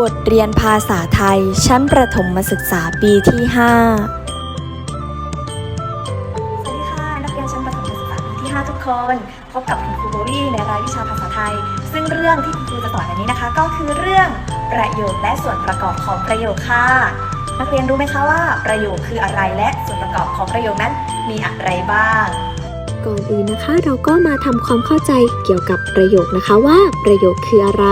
บทเรียนภาษาไทย ชั้นประถมศึกษาปีที่ 5 สวัสดีค่ะ นักเรียนชั้นประถมศึกษาปีที่ 5 ทุกคน พบกับคุณครูโบวี่ในรายวิชาภาษาไทย ซึ่งเรื่องที่คุณครูจะสอนวันนี้นะคะ ก็คือเรื่องประโยคและส่วนประกอบของประโยคค่ะ นักเรียนรู้ไหมคะว่าประโยคคืออะไรและส่วนประกอบของประโยคนั้นมีอะไรบ้างก่อนอื่นนะคะเราก็มาทำความเข้าใจเกี่ยวกับประโยคนะคะว่าประโยคคืออะไร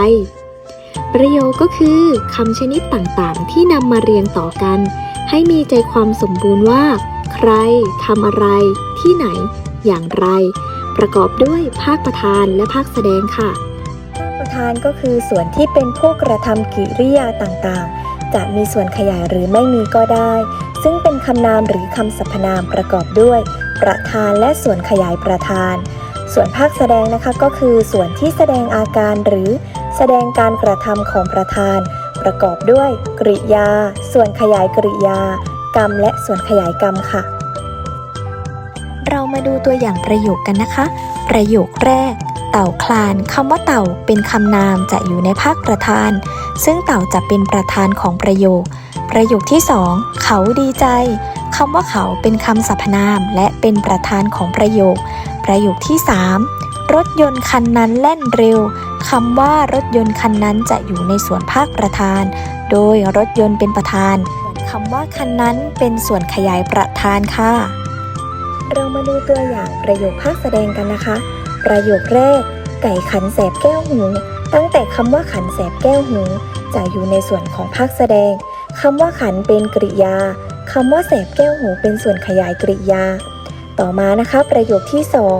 ประโยคก็คือคำชนิดต่างๆ ที่นำมาเรียงต่อกัน ให้มีใจความสมบูรณ์ว่า ใครทำอะไร ที่ไหน อย่างไร ประกอบด้วยภาคประธานและภาคแสดงค่ะ ประธานก็คือส่วนที่เป็นผู้กระทำกิริยาต่างๆ จะมีส่วนขยายหรือไม่มีก็ได้ ซึ่งเป็นคำนามหรือคำสรรพนามประกอบด้วย ประธานและส่วนขยายประธาน ส่วนภาคแสดงนะคะก็คือส่วนที่แสดงอาการหรือ แสดงการกระทำของประธาน ประกอบด้วยกริยา ส่วนขยายกริยา กรรมและส่วนขยายกรรมค่ะ เรามาดูตัวอย่างประโยคกันนะคะ ประโยคแรก เต่าคลานคำว่าเต่าเป็นคำนามจะอยู่ในภาคประธาน ซึ่งเต่าจะเป็นประธานของประโยค ประโยคที่สองเขาดีใจคำว่าเขาเป็นคำสรรพนามและเป็นประธานของประโยค ประโยคที่สามรถยนต์คันนั้นแล่นเร็ว คำว่ารถยนต์คันนั้นจะอยู่ในส่วนภาคประธาน โดยรถยนต์เป็นประธานคำว่าคันนั้นเป็นส่วนขยายประธานค่ะ เรามาดูตัวอย่างประโยคภาคแสดงกันนะคะ ประโยคแรก ไก่ขันแสบแก้วหูตั้งแต่คำว่าขันแสบแก้วหูจะอยู่ในส่วนของภาคแสดงคำว่าขันเป็นกริยาคำว่าแสบแก้วหูเป็นส่วนขยายกริยา ต่อมานะคะ ประโยคที่สอง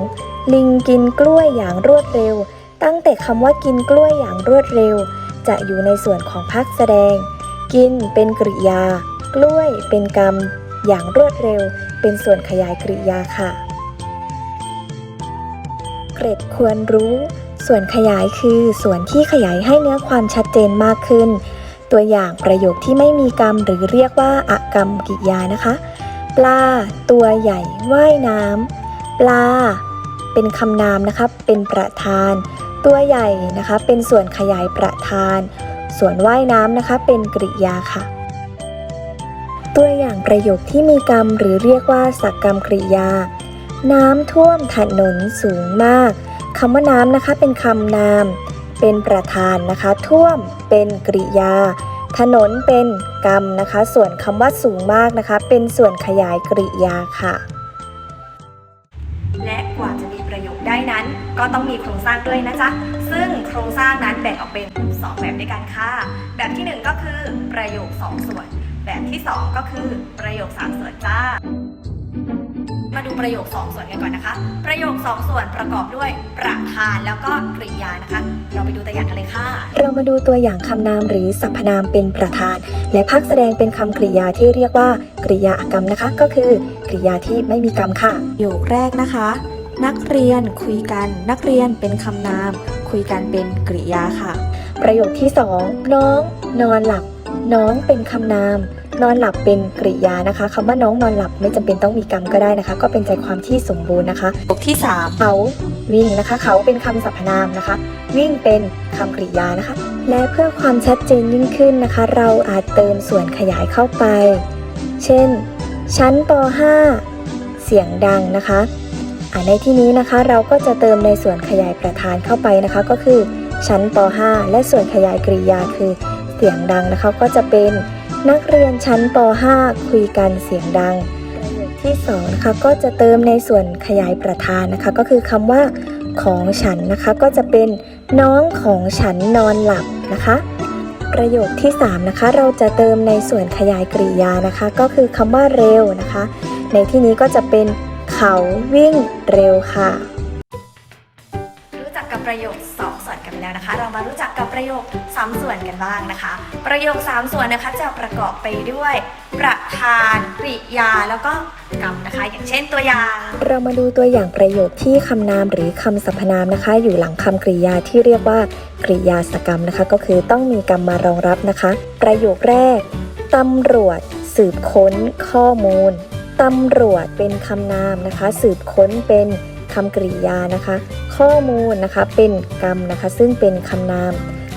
ลิงกินกล้วยอย่างรวดเร็ว ตั้งแต่คำว่ากินกล้วยอย่างรวดเร็ว จะอยู่ในส่วนของภาคแสดง กินเป็นกริยา กล้วยเป็นกรรม อย่างรวดเร็ว เป็นส่วนขยายกริยาค่ะ เกรดควรรู้ ส่วนขยายคือส่วนที่ขยายให้เนื้อความชัดเจนมากขึ้น ตัวอย่างประโยคที่ไม่มีกรรมหรือเรียกว่าอากรรมกิยานะคะ ปลา ตัวใหญ่ว่ายน้ำปลา เป็นคำนามนะคะ เป็นประธาน ตัวใหญ่นะคะเป็นส่วนขยายประธาน ส่วนว่ายน้ำนะคะเป็นกริยาค่ะ ตัวอย่างประโยคที่มีกรรมหรือเรียกว่าสักกรรมกริยา น้ำท่วมถนนสูงมากคำว่าน้ำนะคะเป็นคำนาม เป็นประธานนะคะ ท่วมเป็นกริยา ถนนเป็นกรรมนะคะ ส่วนคำว่าสูงมากนะคะ เป็นส่วนขยายกริยาค่ะ และกว่าจะมีประโยคได้นั้น ก็ต้องมีโครงสร้างด้วยนะจ๊ะ ซึ่งโครงสร้างนั้นแบ่งออกเป็น 2 แบบด้วยกันค่ะ แบบที่ 1 ก็คือประโยค 2 ส่วน แบบที่ 2 ก็คือประโยค 3 ส่วนจ้า มาดูประโยค 2 ส่วนกันก่อนนะคะ ประโยค 2 ส่วนประกอบด้วยประธานแล้วก็กริยานะคะ เราไปดูตัวอย่างกันเลยค่ะ เรามาดูตัวอย่างคำนามหรือสรรพนามเป็นประธาน และภาคแสดงเป็นคำกริยาที่เรียกว่ากริยาอากรรมนะคะ ก็คือกริยาที่ไม่มีกรรมค่ะประโยคแรกนะคะ นักเรียนคุยกัน นักเรียนเป็นคำนาม คุยกันเป็นกริยาค่ะ ประโยคที่ 2 น้อง นอนหลับ น้องเป็นคำนาม นอนหลับเป็นกริยานะคะคำว่าน้องนอนหลับไม่จำเป็นต้องมีกรรมก็ได้นะคะ ก็เป็นใจความที่สมบูรณ์นะคะประโยคที่ 3 เขาวิ่งนะคะ เขาเป็นคำสรรพนามนะคะ วิ่งเป็นคำกริยานะคะ และเพื่อความชัดเจนยิ่งขึ้นนะคะ เราอาจเติมส่วนขยายเข้าไป เช่น ชั้นป .5 เสียงดังนะคะอ่า ในที่นี้นะคะเราก็จะเติมในส่วนขยายประธานเข้าไปนะคะ ก็คือชั้นป .5 และส่วนขยายกริยาคือเสียงดังนะคะ ก็จะเป็นนักเรียนชั้นป .5 คุยกันเสียงดังประโยคที่2นะคะก็จะเติมในส่วนขยายประธานนะคะ ก็คือคำว่าของฉันนะคะ ก็จะเป็นน้องของฉันนอนหลับนะคะ ประโยคที่ 3 นะคะ เราจะเติมในส่วนขยายกริยานะคะ ก็คือคำว่าเร็วนะคะ ในที่นี้ก็จะเป็น เขาวิ่งเร็วค่ะ รู้จักกับประโยค 2 ส่วนกันไปแล้วนะคะ เรามารู้จักกับประโยค 3 ส่วนกันบ้างนะคะ ประโยค 3 ส่วนนะคะจะประกอบไปด้วย ประธานกริยาแล้วก็กรรมนะคะ อย่างเช่นตัวอย่าง เรามาดูตัวอย่างประโยคที่คำนามหรือคำสรรพนามนะคะ อยู่หลังคำกริยาที่เรียกว่ากริยาสกรรมนะคะ ก็คือต้องมีกรรมมารองรับนะคะ ประโยคแรกตำรวจ สืบค้นข้อมูล ตำรวจเป็นคำนามนะคะ สืบค้นเป็นคำกริยานะคะ ข้อมูลนะคะเป็นกรรมนะคะ ซึ่งเป็นคำนาม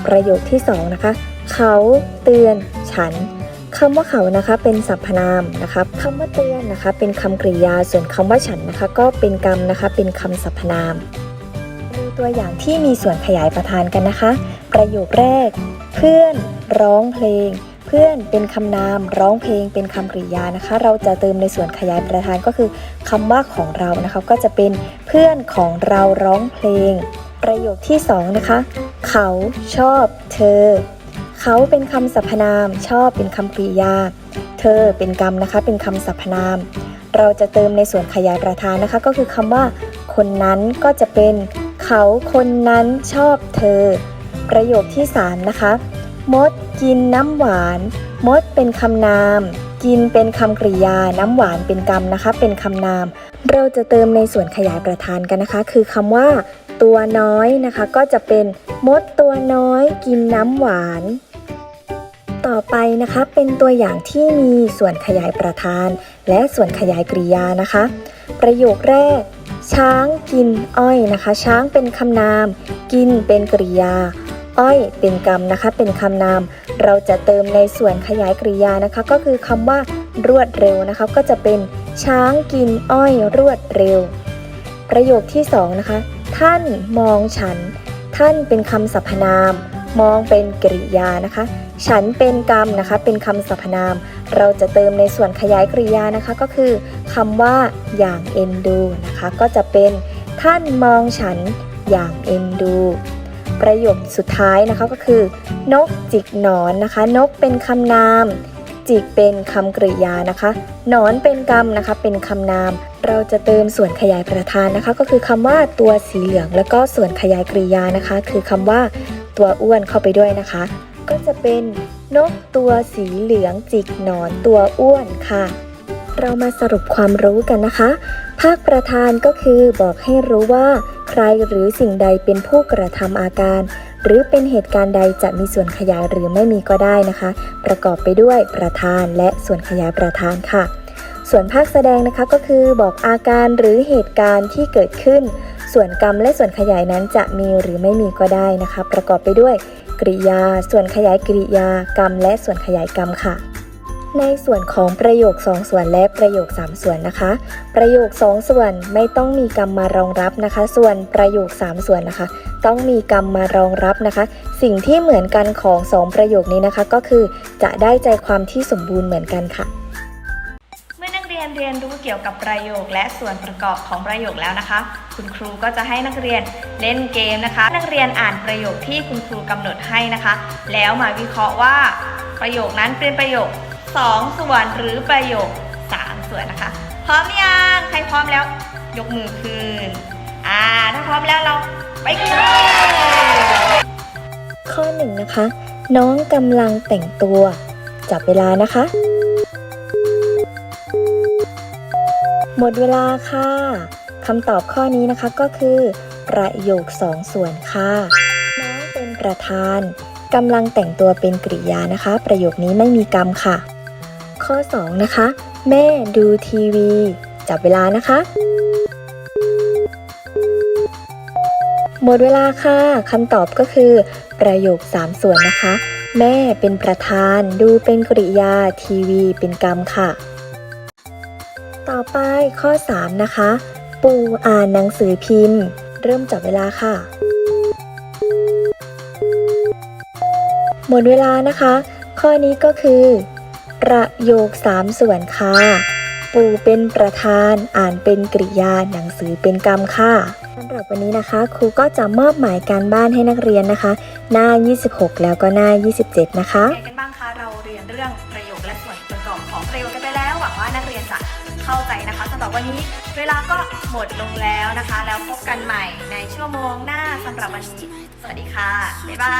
ประโยคที่สองนะคะเขาเตือนฉันคำว่าเขานะคะเป็นสรรพนามนะคะคำว่าเตือนนะคะ เป็นคำกริยาส่วนคำว่าฉันนะคะ ก็เป็นกรรมนะคะ เป็นคำสรรพนามดูตัวอย่างที่มีส่วนขยายประธานกันนะคะ ประโยคแรก เพื่อนร้องเพลง เพื่อนเป็นคำนามร้องเพลงเป็นคำกริยานะคะ เราจะเติมในส่วนขยายประธานก็คือคำว่าของเรานะคะก็จะเป็นเพื่อนของเราร้องเพลง ประโยคที่สองนะคะเขาชอบเธอ เขาเป็นคำสรรพนามชอบเป็นคำกริยา เธอเป็นกรรมนะคะเป็นคำสรรพนาม เราจะเติมในส่วนขยายประธานนะคะ ก็คือคำว่า คนนั้นก็จะเป็น เขาคนนั้นชอบเธอ ประโยคที่สามนะคะมด กินน้ำหวาน มดเป็นคำนาม กินเป็นคำกริยา น้ำหวานเป็นกรรมนะคะ เป็นคำนาม เราจะเติมในส่วนขยายประธานกันนะคะ คือคำว่า ตัวน้อยนะคะ ก็จะเป็นมดตัวน้อย กินน้ำหวาน ต่อไปนะคะเป็นตัวอย่างที่มีส่วนขยายประธาน และส่วนขยายกริยานะคะ ประโยคแรก ช้างกินอ้อยนะคะ ช้างเป็นคำนาม กินเป็นกริยา อ้อยเป็นกรรมนะคะ เป็นคำนาม เราจะเติมในส่วนขยายกริยานะคะ ก็คือคำว่ารวดเร็วนะคะ ก็จะเป็นช้างกินอ้อยรวดเร็ว ประโยคที่สองนะคะ ท่านมองฉัน ท่านเป็นคำสรรพนาม มองเป็นกริยานะคะ ฉันเป็นกรรมนะคะ เป็นคำสรรพนาม เราจะเติมในส่วนขยายกริยานะคะ ก็คือคำว่าอย่างเอ็นดูนะคะ ก็จะเป็นท่านมองฉันอย่างเอ็นดู ประโยคสุดท้ายนะคะก็คือ นกจิกหนอนนะคะ นกเป็นคำนาม จิกเป็นคำกริยานะคะหนอนเป็นกรรมนะคะ เป็นคำนาม เราจะเติมส่วนขยายประธานนะคะ ก็คือคำว่าตัวสีเหลือง แล้วก็ส่วนขยายกริยานะคะ คือคำว่าตัวอ้วนเข้าไปด้วยนะคะ ก็จะเป็นนกตัวสีเหลืองจิกหนอนตัวอ้วนค่ะ เรามาสรุปความรู้กันนะคะ ภาคประธานก็คือบอกให้รู้ว่า รหรือสิ่งใดเป็นผู้กระทำอาการ หรือเป็นเหตุการณ์ใดจะมีส่วนขยายหรือไม่มีก็ได้นะคะ ประกอบไปด้วยประธานและส่วนขยายประธานค่ะ ส่วนภาคแสดงนะคะก็คือบอกอาการหรือเหตุการณ์ที่เกิดขึ้น ส่วนกรรมและส่วนขยายนั้นจะมีหรือไม่มีก็ได้นะคะ ประกอบไปด้วยกริยา ส่วนขยายกริยากรรม และส่วนขยายกรรมค่ะ ในส่วนของประโยค 2 ส่วนและประโยค 3 ส่วนนะคะ ประโยค 2 ส่วนไม่ต้องมีกรรมมารองรับนะคะ ส่วนประโยค 3 ส่วนนะคะ ต้องมีกรรมมารองรับนะคะ สิ่งที่เหมือนกันของ 2 ประโยคนี้นะคะ ก็คือจะได้ใจความที่สมบูรณ์เหมือนกันค่ะ เมื่อนักเรียนเรียนรู้เกี่ยวกับประโยคและส่วนประกอบของประโยคแล้วนะคะ คุณครูก็จะให้นักเรียนเล่นเกมนะคะ นักเรียนอ่านประโยคที่คุณครูกำหนดให้นะคะ แล้วมาวิเคราะห์ว่า ประโยคนั้นเป็นประโยค 2 ส่วนหรือประโยค 3 ส่วนนะคะ พร้อมยังใครพร้อมแล้วยกมือขึ้นอ่าถ้าพร้อมแล้วเราไปกันเลยข้อหนึ่งนะคะ น้องกำลังแต่งตัว จับเวลานะคะ หมดเวลาค่ะคำตอบข้อนี้นะคะก็คือ ประโยคสองส่วนค่ะ น้องเป็นประธานกำลังแต่งตัวเป็นกริยานะคะ ประโยคนี้ไม่มีกรรมค่ะ ข้อ 2 นะคะ แม่ดูทีวี จับเวลานะคะ หมดเวลาค่ะคำตอบก็คือ ประโยค 3 ส่วนนะคะ แม่เป็นประธาน ดูเป็นกริยา ทีวี เป็นกรรมค่ะ ต่อไปข้อ 3 นะคะ ปูอ่านหนังสือพิมพ์ เริ่มจับเวลาค่ะ หมดเวลานะคะ ข้อนี้ก็คือ ประโยค3ส่วนค่ะ ปู่เป็นประธาน อ่านเป็นกริยา หนังสือเป็นกรรมค่ะสำหรับวันนี้นะคะ ครูก็จะมอบหมายการบ้านให้นักเรียนนะคะ หน้า 26 แล้วก็หน้า 27 นะคะเป็นไงกันบ้างคะเราเรียนเรื่องประโยคและส่วนประกอบของประโยคกันไปแล้วหวังว่านักเรียนจะเข้าใจนะคะสำหรับวันนี้เวลาก็หมดลงแล้วนะคะ แล้วพบกันใหม่ในชั่วโมงหน้าสำหรับวันนี้สวัสดีค่ะบ๊ายบา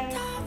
ย